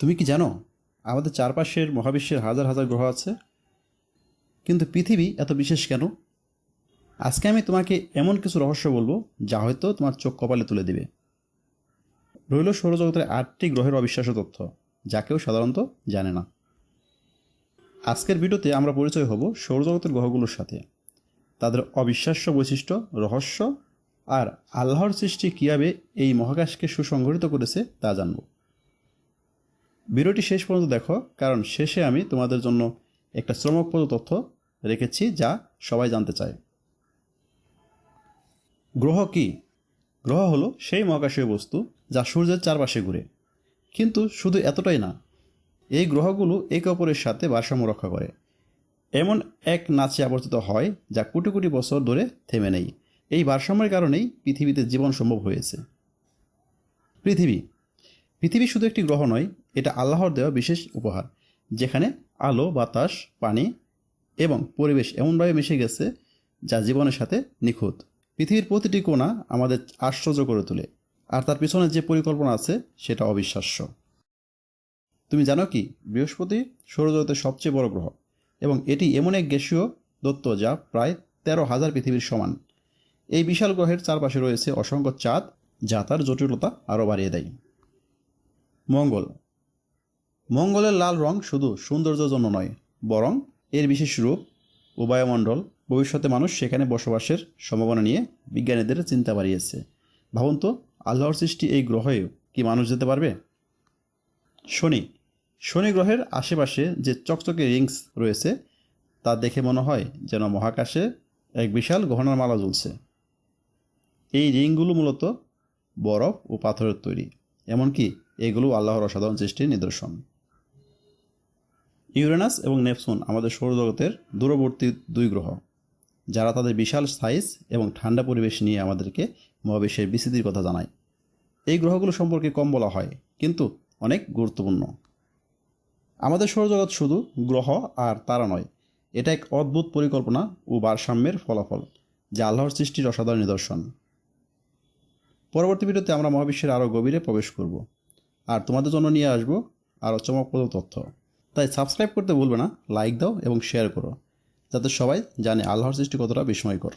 তুমি কি জানো, আমাদের চারপাশের মহাবিশ্বের হাজার হাজার গ্রহ আছে? কিন্তু পৃথিবী এত বিশেষ কেন? আজকে আমি তোমাকে এমন কিছু রহস্য বলব, যা হয়তো তোমার চোখ কপালে তুলে দিবে। রইল সৌরজগতের আটটি গ্রহের অবিশ্বাস্য তথ্য, যা কেউ সাধারণত জানে না। আজকের ভিডিওতে আমরা পরিচয় হব সৌরজগতের গ্রহগুলোর সাথে। তাদের অবিশ্বাস্য বৈশিষ্ট্য, রহস্য আর আল্লাহর সৃষ্টি কীভাবে এই মহাকাশকে সুসংগঠিত করেছে তা জানব। ভিডিওটি শেষ পর্যন্ত দেখো, কারণ শেষে আমি তোমাদের জন্য একটা শ্রমকপদ তথ্য রেখেছি যা সবাই জানতে চায়। গ্রহ কি? গ্রহ হলো সেই মহাকাশীয় বস্তু যা সূর্যের চারপাশে ঘুরে। কিন্তু শুধু এতটাই না, এই গ্রহগুলো একে অপরের সাথে ভারসাম্য রক্ষা করে। এমন এক নাচে আবর্তিত হয় যা কোটি কোটি বছর ধরে থেমে নেই। এই ভারসাম্যের কারণেই পৃথিবীতে জীবন সম্ভব হয়েছে। পৃথিবী পৃথিবী শুধু একটি গ্রহ নয়, এটা আল্লাহর দেওয়া বিশেষ উপহার, যেখানে আলো, বাতাস, পানি এবং পরিবেশ এমনভাবে মিশে গেছে যা জীবনের সাথে নিখুঁত। পৃথিবীর প্রতিটি কোণা আমাদের আশ্চর্য করে তোলে, আর তার পিছনে যে পরিকল্পনা আছে, সেটা অবিশ্বাস্য। তুমি জানো কি, বৃহস্পতি সৌরজগতের সবচেয়ে বড় গ্রহ, এবং এটি এমন এক গ্যাসীয় দত্ত যা প্রায় তেরো হাজার পৃথিবীর সমান। এই বিশাল গ্রহের চারপাশে রয়েছে অসংখ্য চাঁদ, যা তার জটিলতা আরও বাড়িয়ে দেয়। মঙ্গল। মঙ্গলের লাল রং শুধু সৌন্দর্যের জন্য নয়, বরং এর বিশেষ রূপ ও বায়ুমণ্ডল ভবিষ্যতে মানুষ সেখানে বসবাসের সম্ভাবনা নিয়ে বিজ্ঞানীদের চিন্তা বাড়িয়েছে। ভাবুন তো, আল্লাহর সৃষ্টি এই গ্রহেও কি মানুষ যেতে পারবে? শনি। শনি গ্রহের আশেপাশে যে চকচকে রিংস রয়েছে, তা দেখে মনে হয় যেন মহাকাশে এক বিশাল গহনার মালা ঝুলছে। এই রিংগুলো মূলত বরফ ও পাথরের তৈরি, এমনকি এগুলো আল্লাহর অসাধারণ সৃষ্টির নিদর্শন। ইউরেনাস এবং নেপসুন আমাদের সৌরজগতের দূরবর্তী দুই গ্রহ, যারা তাদের বিশাল সাইজ এবং ঠান্ডা পরিবেশ নিয়ে আমাদেরকে মহাবিশ্বের বিস্তৃতির কথা জানায়। এই গ্রহগুলো সম্পর্কে কম বলা হয়, কিন্তু অনেক গুরুত্বপূর্ণ। আমাদের সৌরজগৎ শুধু গ্রহ আর তারা নয়, এটা এক অদ্ভুত পরিকল্পনা ও ভারসাম্যের ফলাফল, যা আল্লাহর সৃষ্টির অসাধারণ নিদর্শন। পরবর্তী ভিডিওতে আমরা মহাবিশ্বের আরও গভীরে প্রবেশ করব। আর তোমাদের জন্য নিয়ে আসব আরও চমকপ্রদ তথ্য। তাই সাবস্ক্রাইব করতে ভুলবে না লাইক দাও এবং শেয়ার করো। যাতে সবাই জানে আল্লাহর সৃষ্টি কতটা বিস্ময়কর।